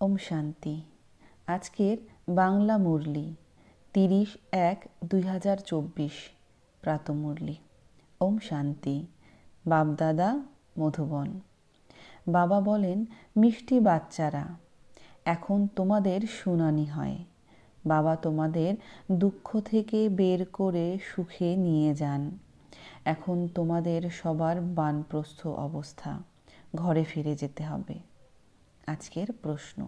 ওম শান্তি। আজকের বাংলা মুরলি, তিরিশ এক দুই হাজার চব্বিশ প্রাতমুরলি ওম শান্তি। বাপদাদা, মধুবন। বাবা বলেন, মিষ্টি বাচ্চারা, এখন তোমাদের শুনানি হয়। বাবা তোমাদের দুঃখ থেকে বের করে সুখে নিয়ে যান। এখন তোমাদের সবার বানপ্রস্থ অবস্থা, ঘরে ফিরে যেতে হবে। আজকের প্রশ্ন।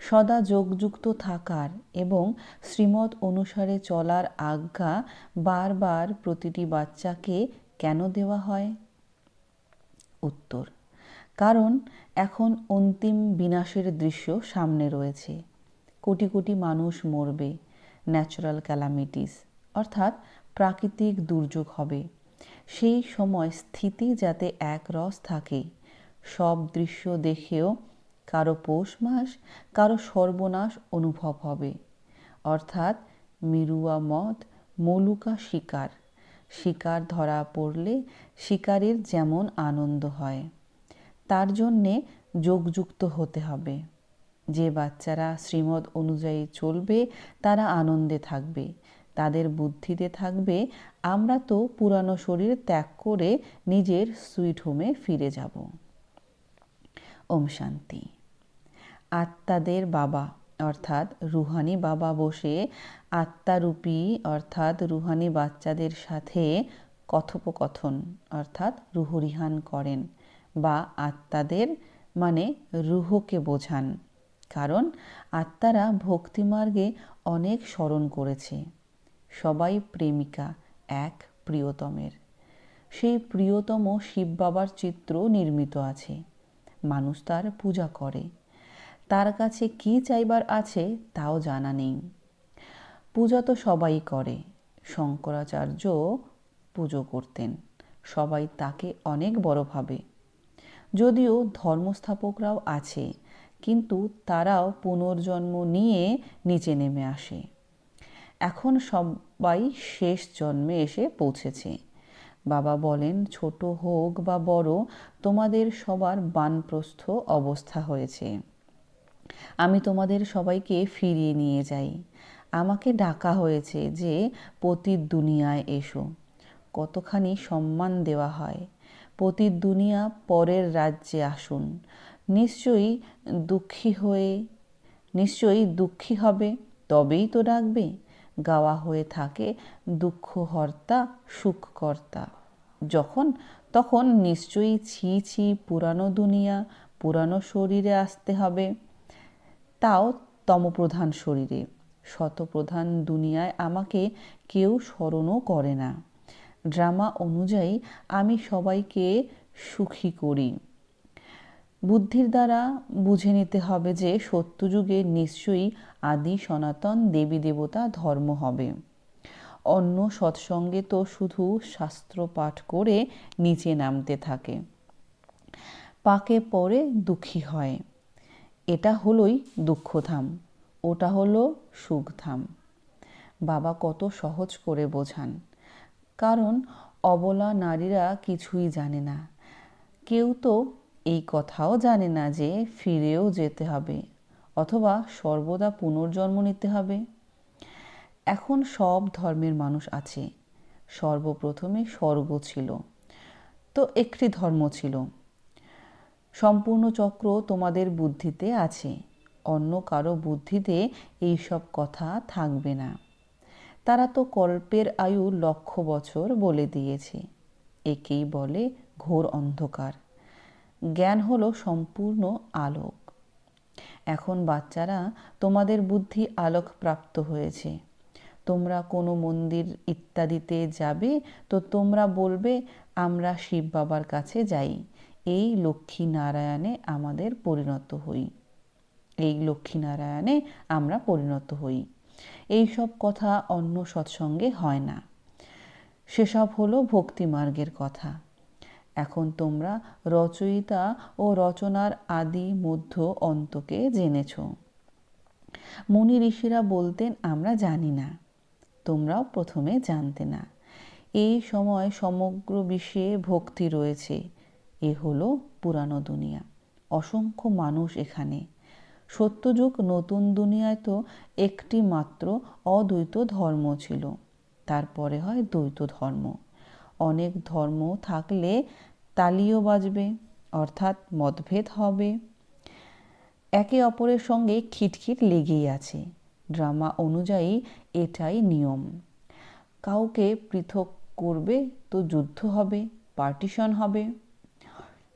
সদা যোগযুক্ত থাকার এবং শ্রীমত অনুসারে চলার আজ্ঞা বারবার প্রতিটি বাচ্চাকে কেন দেওয়া হয়? উত্তর, কারণ এখন অন্তিম বিনাশের দৃশ্য সামনে রয়েছে। কোটি কোটি মানুষ মরবে ন্যাচারাল ক্যালামিটিস অর্থাৎ প্রাকৃতিক দুর্যোগ হবে। সেই সময় স্থিতি যাতে একরস থাকে সব দৃশ্য দেখেও কারও পৌষ মাস, কারও সর্বনাশ অনুভব হবে। অর্থাৎ মিরুয়া মত মলুকা শিকার। শিকার ধরা পড়লে শিকারের যেমন আনন্দ হয়, তার জন্যে যোগযুক্ত হতে হবে। যে বাচ্চারা শ্রীমদ অনুযায়ী চলবে, তারা আনন্দে থাকবে। তাদের বুদ্ধিতে থাকবে, আমরা তো পুরানো শরীর ত্যাগ করে নিজের সুইট হোমে ফিরে যাব। ওম শান্তি। আত্মাদের বাবা, অর্থাৎ রুহানি বাবা বসে আত্মারূপী, অর্থাৎ রুহানি বাচ্চাদের সাথে কথোপকথন, অর্থাৎ রুহরিহান করেন বা আত্মাদের মানে রুহকে বোঝান। কারণ আত্মারা ভক্তিমার্গে অনেক স্মরণ করেছে। সবাই প্রেমিকা, এক প্রিয়তমের। সেই প্রিয়তম শিব বাবার চিত্র নির্মিত আছে। মানুষ তার পূজা করে। তার কাছে কি চাইবার আছে তাও জানা নেই। পূজা তো সবাই করে, শঙ্করাচার্য পুজো করতেন, সবাই তাকে অনেক বড় ভাবে। যদিও ধর্মস্থাপকরাও আছে, কিন্তু তারাও পুনর্জন্ম নিয়ে নিচে নেমে আসে। এখন সবাই শেষ জন্মে এসে পৌঁছেছে। বাবা বলেন, ছোট হোক বা বড়, তোমাদের সবার বানপ্রস্থ অবস্থা হয়েছে। আমি তোমাদের সবাইকে ফিরিয়ে নিয়ে যাই। আমাকে ডাকা হয়েছে যে পতির দুনিয়ায় এসো। কতখানি সম্মান দেওয়া হয়। পতির দুনিয়া পরের রাজ্যে আসুন। নিশ্চয়ই দুঃখী হয়ে, নিশ্চয়ই দুঃখী হবে, তবেই তো ডাকবে। গাওয়া হয়ে থাকে দুঃখহর্তা, সুখকর্তা। যখন, তখন নিশ্চয়ই ছি ছি পুরানো দুনিয়া, পুরানো শরীরে আসতে হবে। তাও তমপ্রধান শরীরে। শতপ্রধান দুনিয়ায় আমাকে কেউ স্মরণও করে না। ড্রামা অনুযায়ী আমি সবাইকে সুখী করি। বুদ্ধির দ্বারা বুঝে নিতে হবে যে সত্যযুগে নিশ্চয়ই আদি, সনাতন, দেবী, দেবতা, ধর্ম হবে। অন্য সৎসঙ্গে তো শুধু শাস্ত্র পাঠ করে নিচে নামতে থাকে। পাকে পরে দুঃখী হয়। এটা হলোই দুঃখধাম, ওটা হলো সুখধাম। বাবা কত সহজ করে বোঝান। কারণ অবলা নারীরা কিছুই জানে না। কেউ তো এই কথাও জানে না যে ফিরেও যেতে হবে অথবা সর্বদা পুনর্জন্ম নিতে হবে। এখন সব ধর্মের মানুষ আছে। সর্বপ্রথমে স্বর্গ ছিল। তো একটি ধর্ম ছিল। সম্পূর্ণ চক্র তোমাদের বুদ্ধিতে আছে। অন্য কারও বুদ্ধিতে এই সব কথা থাকবে না। তারা তো কল্পের আয়ু লক্ষ বছর বলে দিয়েছে। একেই বলে ঘোর অন্ধকার। জ্ঞান হলো সম্পূর্ণ আলোক। এখন বাচ্চারা, তোমাদের বুদ্ধি আলোক প্রাপ্ত হয়েছে। তোমরা কোনো মন্দির ইত্যাদিতে যাবে, তো তোমরা বলবে, আমরা শিব বাবার কাছে যাই। এই লক্ষ্মী নারায়ণে আমাদের পরিণত হই। এই লক্ষ্মী নারায়ণে আমরা পরিণত হই। এই সব কথা অন্য সৎসঙ্গে হয় না। সেসব হলো ভক্তিমার্গের কথা। এখন তোমরা রচয়িতা ও রচনার আদি মধ্য অন্তকে জেনেছ। মুনি ঋষিরা বলতেন, আমরা জানি না, তোমরাও প্রথমে জানতে না। এই সময় সমগ্র বিশ্বে ভক্তি রয়েছে, এ হলো পুরানো দুনিয়া। অসংখ্য মানুষ এখানে। সত্যযুগ নতুন দুনিয়ায় তো একটি মাত্র অদ্বৈত ধর্ম ছিল, তারপরে হয় দ্বৈত ধর্ম। অনেক ধর্ম থাকলে তালিও বাজবে, অর্থাৎ মতভেদ হবে। একে অপরের সঙ্গে খিটখিট লেগেই আছে। ড্রামা অনুযায়ী এটাই নিয়ম। কাউকে পৃথক করবে তো যুদ্ধ হবে, পার্টিশন হবে।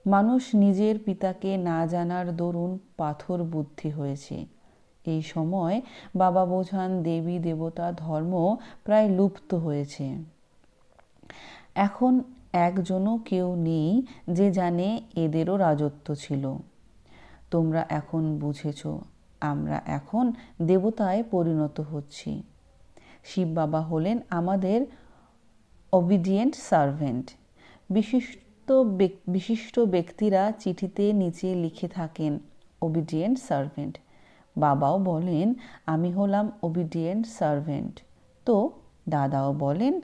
মানুষ নিজের পিতাকে না জানার দরুন পাথর বুদ্ধি হয়েছে। এই সময় বাবা বোঝান দেবী দেবতা ধর্ম প্রায় লুপ্ত হয়েছে। এখন একজনও কেউ নেই যে জানে এদেরও রাজত্ব ছিল। তোমরা এখন বুঝেছ, আমরা এখন দেবতায় পরিণত হচ্ছি। শিব বাবা হলেন আমাদের অবিডিয়েন্ট সার্ভেন্ট বিশিষ্ট বিশিষ্ট ব্যক্তিরা চিঠিতে নিচে লিখে থাকেন ওবিডিয়েন্ট সার্ভেন্ট বাবাও বলেন, আমি হলাম ওবিডিয়েন্ট সার্ভেন্ট তো দাদাও বলেন,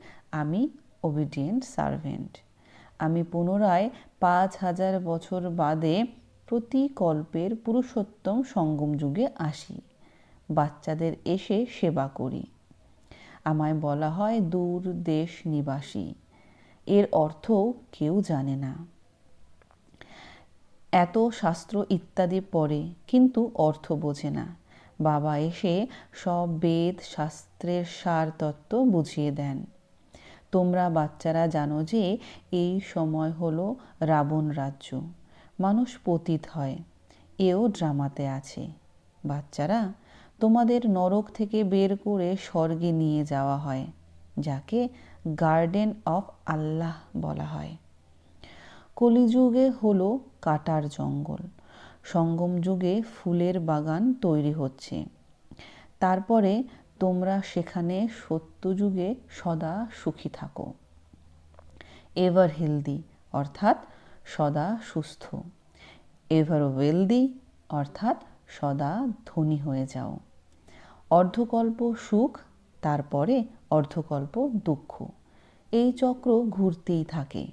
আমি ওবিডিয়েন্ট সার্ভেন্ট আমি পুনরায় পাঁচ হাজার বছর বাদে প্রতি কল্পের পুরুষোত্তম সঙ্গম যুগে আসি। বাচ্চাদের এসে সেবা করি। আমায় বলা হয় দূর দেশ নিবাসী। এর অর্থ কেউ জানে না। এত শাস্ত্র ইত্যাদি পড়ে, কিন্তু অর্থ বোঝে না। বাবা এসে সব বেদ শাস্ত্রের সার তত্ত্ব বুঝিয়ে দেন। তোমরা বাচ্চারা জানো যে এই সময় হলো রাবণ রাজ্য। মানুষ পতিত হয়, এও ড্রামাতে আছে। বাচ্চারা, তোমাদের নরক থেকে বের করে স্বর্গে নিয়ে যাওয়া হয়, যাকে গার্ডেন অফ আল্লাহ বলা হয়। কলিযুগে হলো কাটার জঙ্গল। সঙ্গম যুগে ফুলের বাগান তৈরি হচ্ছে। তারপরে তোমরা সেখানে সত্যযুগে সদা সুখী থাকো। এভার হেলদি, অর্থাৎ সদা সুস্থ। এভার ওয়েলদি, অর্থাৎ সদা ধনী হয়ে যাও। অর্ধকল্প সুখ, তারপরে অর্ধকল্প দুঃখ। এই চক্র ঘুরতেই থাকে।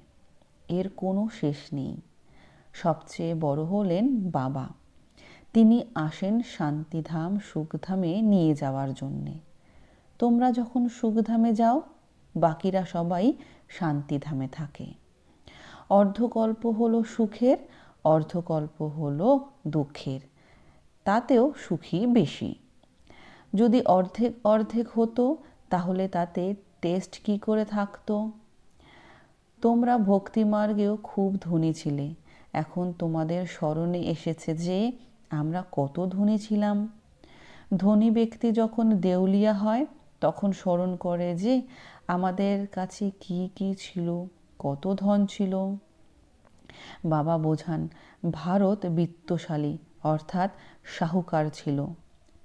এর কোনো শেষ নেই। সবচেয়ে বড় হলেন বাবা। তিনি আসেন শান্তিধাম সুখধামে নিয়ে যাওয়ার জন্যে। তোমরা যখন সুখধামে যাও, বাকিরা সবাই শান্তিধামে থাকে। অর্ধকল্প হলো সুখের, অর্ধকল্প হলো দুঃখের। তাতেও সুখী বেশি। যদি অর্ধেক অর্ধেক হতো, তাহলে তাতে টেস্ট কি করে থাকতো? তোমরা ভক্তিমার্গেও খুব ধনী ছিলে। এখন তোমাদের স্মরণে এসেছে যে আমরা কত ধনী ছিলাম। ধনী ব্যক্তি যখন দেউলিয়া হয়, তখন স্মরণ করে যে আমাদের কাছে কি কি ছিল, কত ধন ছিল। বাবা বোঝান, ভারত বিত্তশালী, অর্থাৎ সাহুকার ছিল।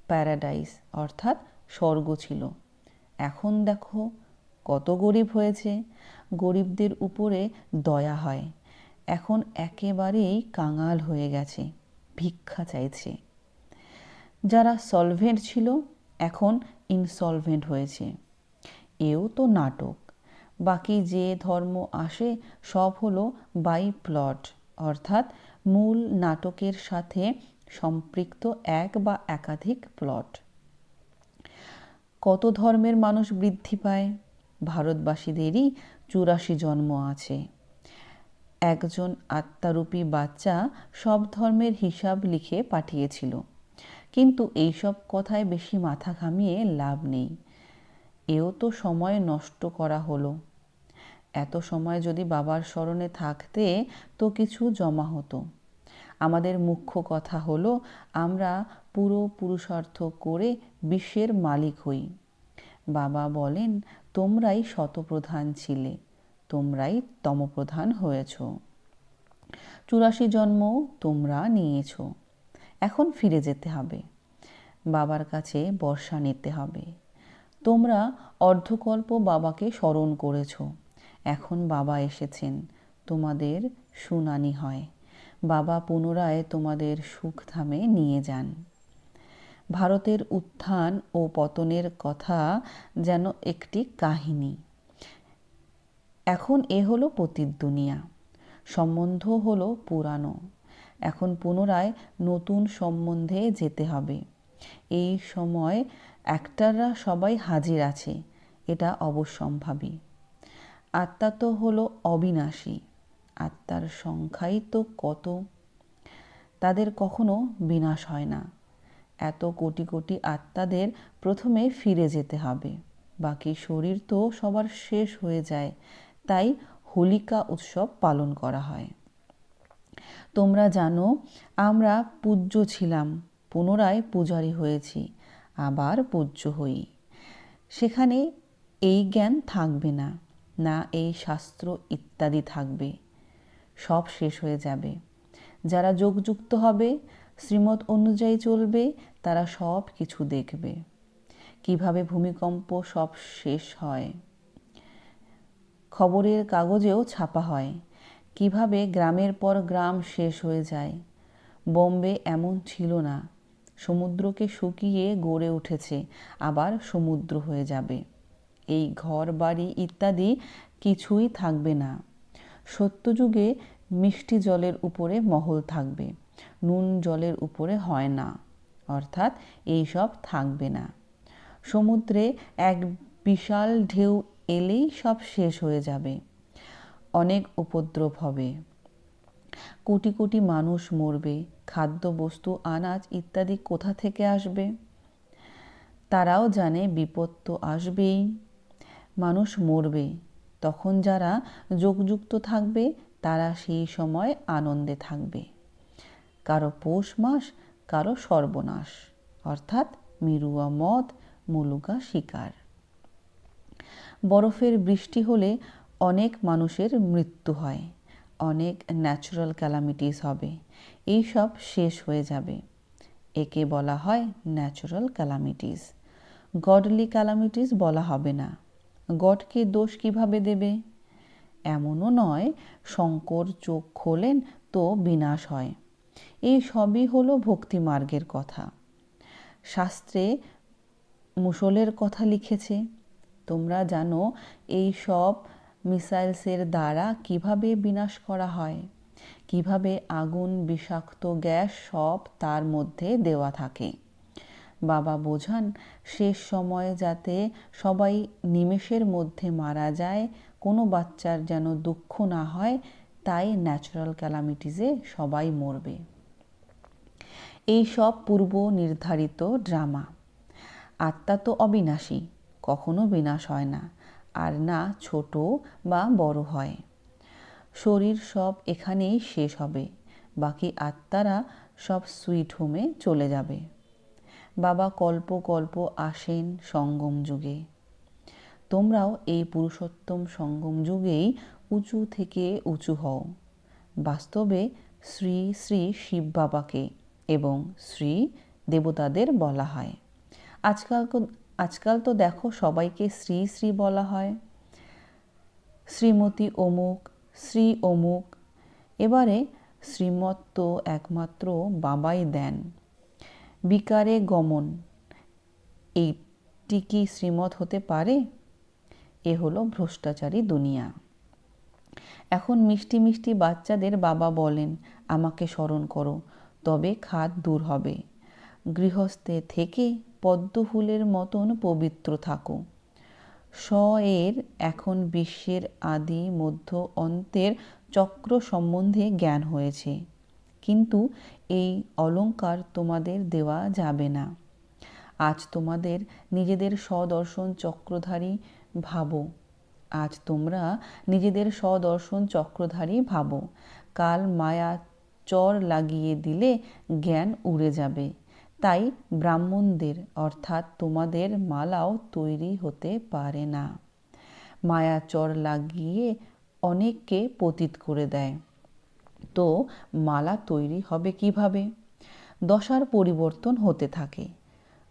প্যারাডাইস, অর্থাৎ স্বর্গ ছিল। এখন দেখো, কত গরিব হয়েছে। গরিবদের উপরে দয়া হয়। এখন একেবারেই কাঙাল হয়ে গেছে। ভিক্ষা চাইছে। যারা সলভেন্ট ছিল, এখন ইনসলভেন্ট হয়েছে। এও তো নাটক। বাকি যে ধর্ম আসে, সব হলো বাই প্লট অর্থাৎ মূল নাটকের সাথে সম্পৃক্ত এক বা একাধিক প্লট কত ধর্মের মানুষ বৃদ্ধি পায়? ভারতবাসীদেরই চুরাশি জন্ম আছে। একজন আত্মারূপী বাচ্চা সব ধর্মের হিসাব লিখে পাঠিয়েছিল। কিন্তু এইসব কথায় বেশি মাথা ঘামিয়ে লাভ নেই। এও তো সময় নষ্ট করা হলো। এত সময় যদি বাবার স্মরণে থাকতে তো কিছু জমা হতো। আমাদের মুখ্য কথা হলো, আমরা পুরো পুরুষার্থ করে বিশ্বের মালিক হই। বাবা বলেন, তোমরাই শতপ্রধান ছিলে। তোমরাই তমপ্রধান হয়েছ। চুরাশি জন্ম তোমরা নিয়েছ। এখন ফিরে যেতে হবে। বাবার কাছে বর্ষা নিতে হবে। তোমরা অর্ধকল্প বাবাকে স্মরণ করেছ। এখন বাবা এসেছেন। তোমাদের শুনানি হয়। বাবা পুনরায় তোমাদের সুখ সুখধামে নিয়ে যান। ভারতের উত্থান ও পতনের কথা যেন একটি কাহিনী। এখন এ হলো পতির দুনিয়া। সম্বন্ধ হলো পুরানো। এখন পুনরায় নতুন সম্বন্ধে যেতে হবে। এই সময় একটাররা সবাই হাজির আছে, এটা অবশ্যম্ভাবী। আত্মা তো হলো অবিনাশী, আত্মার সংখ্যাই তো কত। তাদের কখনো বিনাশ হয় না। এত কোটি কোটি আত্মাদের প্রথমে ফিরে যেতে হবে, বাকি শরীর তো সবার শেষ হয়ে যায় তাই হোলিকা উৎসব পালন করা হয়। তোমরা জানো, আমরা পূজ্য ছিলাম, পুনরায় পূজারি হয়েছি, আবার পূজ্য হই। সেখানে এই জ্ঞান থাকবে না না এই শাস্ত্র ইত্যাদি থাকবে। সব শেষ হয়ে যাবে। যারা যোগযুক্ত হবে শ্রীমত অনুযায়ী চলবে, তারা সব কিছু দেখবে। কীভাবে ভূমিকম্প সব শেষ হয়? খবরের কাগজেও ছাপা হয়। কীভাবে গ্রামের পর গ্রাম শেষ হয়ে যায়? বোম্বে এমন ছিল না। সমুদ্রকে শুকিয়ে গড়ে উঠেছে, আবার সমুদ্র হয়ে যাবে। এই ঘর, বাড়ি ইত্যাদি কিছুই থাকবে না। সত্যযুগে মিষ্টি জলের উপরে মহল থাকবে, নুন জলের উপরে হয় না, অর্থাৎ এইসব থাকবে না। সমুদ্রে এক বিশাল ঢেউ এলেই সব শেষ হয়ে যাবে। অনেক উপদ্রব হবে। কোটি কোটি মানুষ মরবে, খাদ্যবস্তু, আনাজ ইত্যাদি কোথা থেকে আসবে? তারাও জানে বিপদ তো আসবেই। মানুষ মরবে, তখন যারা যোগযুক্ত থাকবে, তারা সেই সময় আনন্দে থাকবে। কারও পৌষ মাস, কারও সর্বনাশ, অর্থাৎ মিরুয়া মদ, মুলুকা শিকার। বরফের বৃষ্টি হলে অনেক মানুষের মৃত্যু হয়। অনেক ন্যাচারাল ক্যালামিটিস হবে। এই সব শেষ হয়ে যাবে। একে বলা হয় ন্যাচারাল ক্যালামিটিস গডলি ক্যালামিটিস বলা হবে না। গডকে দোষ কীভাবে দেবে? এমনও নয়, শঙ্কর চোখ খোলেন তো বিনাশ হয়। এই সবই হলো ভক্তি মার্গের কথা। শাস্ত্রে মুসলের কথা লিখেছে তোমরা জানো এই সব মিসাইলসের দ্বারা কীভাবে বিনাশ করা হয়? কীভাবে আগুন, বিষাক্ত গ্যাস সব তার মধ্যে দেওয়া থাকে? বাবা বোঝান, শেষ সময়ে যাতে সবাই নিমেষের মধ্যে মারা যায়, কোনো বাচ্চার যেন দুঃখ না হয়, তাই ন্যাচারাল ক্যালামিটিসে সবাই মরবে। এই সব পূর্ব নির্ধারিত ড্রামা। আত্মা তো অবিনাশী। কখনো বিনাশ হয় না, আর না ছোট বা বড় হয়। শরীর সব এখানেই শেষ হবে, বাকি আত্মারা সব সুইট হোমে চলে যাবে। বাবা কল্প কল্প আসেন সঙ্গম যুগে। তোমরাও এই পুরুষোত্তম সঙ্গম যুগেই উঁচু থেকে উঁচু হও। বাস্তবে শ্রী শ্রী শিব বাবাকে এবং শ্রী দেবতাদের বলা হয়। আজকাল আজকাল তো দেখো সবাইকে শ্রী শ্রী বলা হয়। শ্রীমতী অমুক, শ্রী অমুক। এবারে শ্রীমত তো একমাত্র বাবাই দেন। বিকারে গমন। এইটি কি শ্রীমত হতে পারে? এ হলো ভ্রষ্টাচারী দুনিয়া। এখন মিষ্টি মিষ্টি বাচ্চাদের বাবা বলেন, আমাকে স্মরণ করো, তবে খাদ দূর হবে। গৃহস্থে থেকে পদ্ম ফুলের মতন পবিত্র থাকো। স এর এখন বিশ্বের আদি, মধ্য, অন্তের চক্র সম্বন্ধে জ্ঞান হয়েছে। কিন্তু এই অলঙ্কার তোমাদের দেওয়া যাবে না। আজ তোমাদের নিজেদের স্বদর্শন চক্রধারী ভাবো। আজ তোমরা নিজেদের স্বদর্শন চক্রধারী ভাবো। কাল মায়া চর লাগিয়ে দিলে জ্ঞান উড়ে যাবে। তাই ব্রাহ্মণদের, অর্থাৎ তোমাদের মালাও তৈরি হতে পারে না। মায়া চর লাগিয়ে অনেককে পতিত করে দেয়। তো মালা তৈরি হবে কীভাবে? দশার পরিবর্তন হতে থাকে।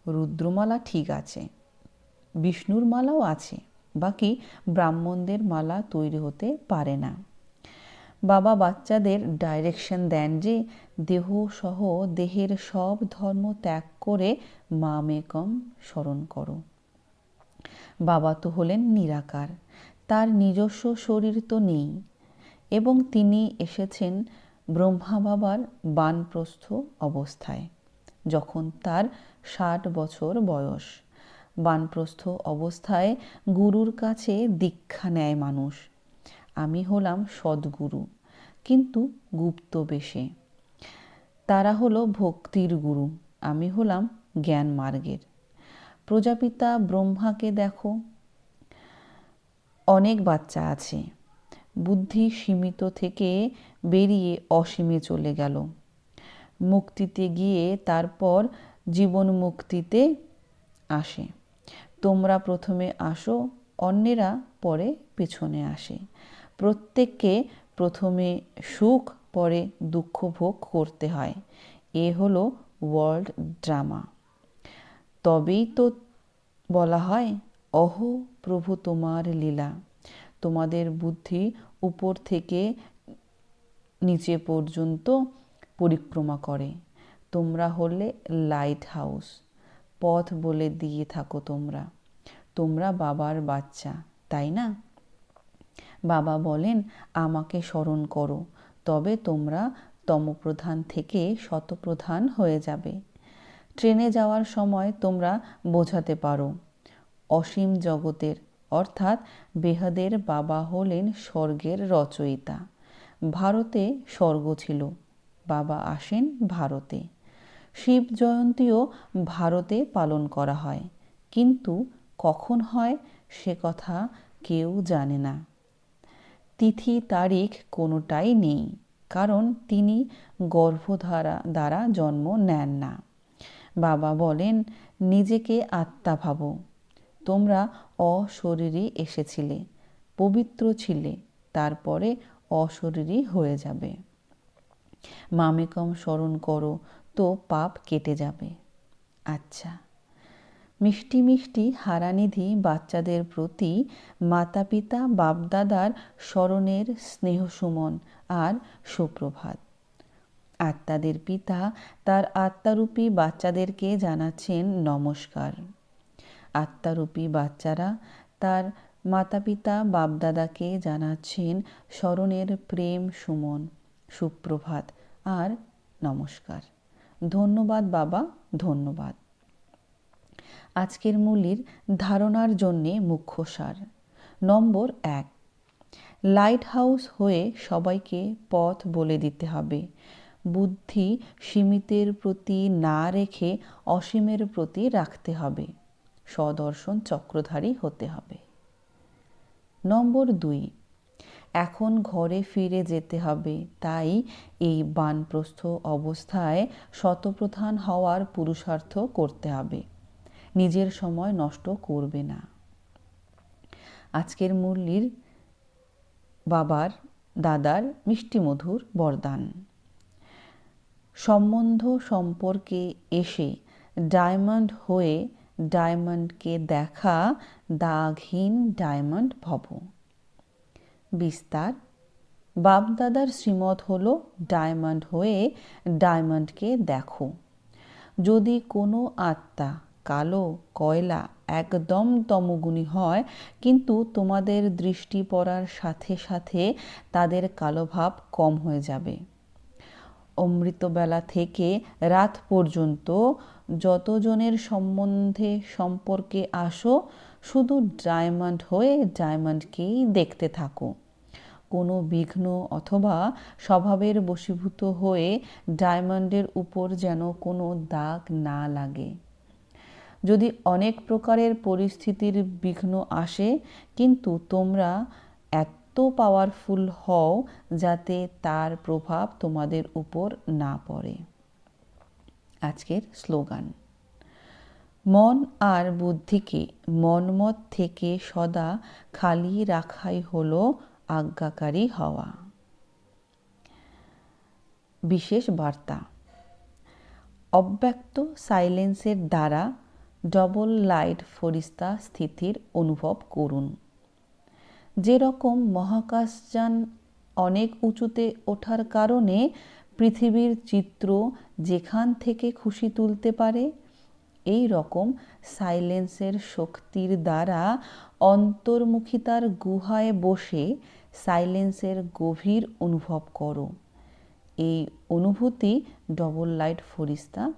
রুদ্রমালা ঠিক আছে, বিষ্ণুর মালাও আছে, বাকি ব্রাহ্মণদের মালা তৈরি হতে পারে না। বাবা বাচ্চাদের ডাইরেকশন দেন যে দেহ সহ দেহের সব ধর্ম ত্যাগ করে মা মেকম স্মরণ করো। বাবা তো হলেন নিরাকার, তার নিজস্ব শরীর তো নেই এবং তিনি এসেছেন ব্রহ্মা বাবার বানপ্রস্থ অবস্থায়, যখন তার ষাট বছর বয়স। বানপ্রস্থ অবস্থায় গুরুর কাছে দীক্ষা নেয় মানুষ আমি হলাম সদ্গুরু, কিন্তু গুপ্ত বেশে। তারা হলো ভক্তির গুরু, আমি হলাম জ্ঞান মার্গের। প্রজাপিতা ব্রহ্মাকে দেখো, অনেক বাচ্চা আছে। বুদ্ধি সীমিত থেকে বেরিয়ে অসীমে চলে গেল। মুক্তিতে গিয়ে তারপর জীবন মুক্তিতে আসে। তোমরা প্রথমে আসো, অন্যেরা পরে পেছনে আসে। প্রত্যেককে প্রথমে সুখ, পরে দুঃখ ভোগ করতে হয়। এ হলো ওয়ার্ল্ড ড্রামা। তবেই তো বলা হয়, অহ প্রভু তোমার লীলা। তোমাদের বুদ্ধি উপর থেকে নিচে পর্যন্ত পরিক্রমা করে। তোমরা হলে লাইট হাউস। পথ বলে দিয়ে থাকো তোমরা। তোমরা বাবার বাচ্চা, তাই না? বাবা বলেন, আমাকে স্মরণ করো, তবে তোমরা তমপ্রধান থেকে শতপ্রধান হয়ে যাবে। ট্রেনে যাওয়ার সময় তোমরা বোঝাতে পারো, অসীম জগতের, অর্থাৎ বেহাদের বাবা হলেন স্বর্গের রচয়িতা। ভারতে স্বর্গ ছিল, বাবা আসেন ভারতে। শিব জয়ন্তীও ভারতে পালন করা হয়, কিন্তু কখন হয় সে কথা কেউ জানে না। তিথি তারিখ কোনোটাই নেই, কারণ তিনি গর্ভধারা দ্বারা জন্ম নেন না। বাবা বলেন, নিজেকে আত্মা ভাবো। তোমরা অশরীরী এসেছিলে, পবিত্র ছিলে, তারপরে অশরীরী হয়ে যাবে। মামেকম স্মরণ করো, তো পাপ কেটে যাবে। আচ্ছা। মিষ্টি মিষ্টি হারানিধি বাচ্চাদের প্রতি মাতা পিতা বাপদাদার স্মরণের স্নেহসুমন আর সুপ্রভাত। আত্মাদের পিতা তার আত্মারূপী বাচ্চাদেরকে জানাচ্ছেন নমস্কার। আত্মারূপী বাচ্চারা তার মাতা পিতা বাপদাদাকে জানাচ্ছেন স্মরণের প্রেম সুমন, সুপ্রভাত আর নমস্কার। ধন্যবাদ বাবা, ধন্যবাদ। আজকের মূলির ধারণার জন্যে মুখ্য সার। নম্বর এক লাইট হাউস হয়ে সবাইকে পথ বলে দিতে হবে। বুদ্ধি সীমিতের প্রতি না রেখে অসীমের প্রতি রাখতে হবে। সদর্শন চক্রধারী হতে হবে। নম্বর দুই, এখন ঘরে ফিরে যেতে হবে। তাই এই বানপ্রস্থ অবস্থায় শতপ্রধান হওয়ার পুরুষার্থ করতে হবে। নিজের সময় নষ্ট করবে না। আজকের মুরলির বাবার দাদার মিষ্টি মধুর বরদান। সম্বন্ধ সম্পর্কে এসে ডায়মন্ড হয়ে ডায়মন্ডকে দেখা দাগহীন ডায়মন্ড ভব। বিস্তার, বাপদাদার শ্রীমত হল ডায়মন্ড হয়ে ডায়মন্ডকে দেখো। যদি কোনো আত্মা কালো কয়লা একদম তমগুণী হয়, কিন্তু তোমাদের দৃষ্টি পড়ার সাথে সাথে তাদের কালো ভাব কম হয়ে যাবে। অমৃতবেলা থেকে রাত পর্যন্ত যতজনের সম্বন্ধে সম্পর্কে আসো, শুধু ডায়মন্ড হয়ে ডায়মন্ডকেই দেখতে থাকো। কোনো বিঘ্ন অথবা স্বভাবের বশীভূত হয়ে ডায়মন্ডের উপর যেন কোনো দাগ না লাগে। যদি অনেক প্রকারের পরিস্থিতির বিঘ্ন আসে, কিন্তু তোমরা এত পাওয়ারফুল হও যাতে তার প্রভাব তোমাদের উপর না পড়ে। আজকের স্লোগান, মন আর বুদ্ধিকে মনমত থেকে সদা খালি রাখাই হলো আজ্ঞাকারী হওয়া। বিশেষ বার্তা, অব্যক্ত সাইলেন্সের দ্বারা ডবল লাইট ফরিস্তা স্থিতির অনুভব করুন। যেরকম মহাকাশযান অনেক উঁচুতে ওঠার কারণে পৃথিবীর চিত্র যেখান থেকে খুশি তুলতে পারে, এই রকম সাইলেন্সের শক্তির দ্বারা অন্তর্মুখিতার গুহায় বসে সাইলেন্সের গভীর অনুভব করো। এই অনুভূতি ডবল লাইট ফরিস্তা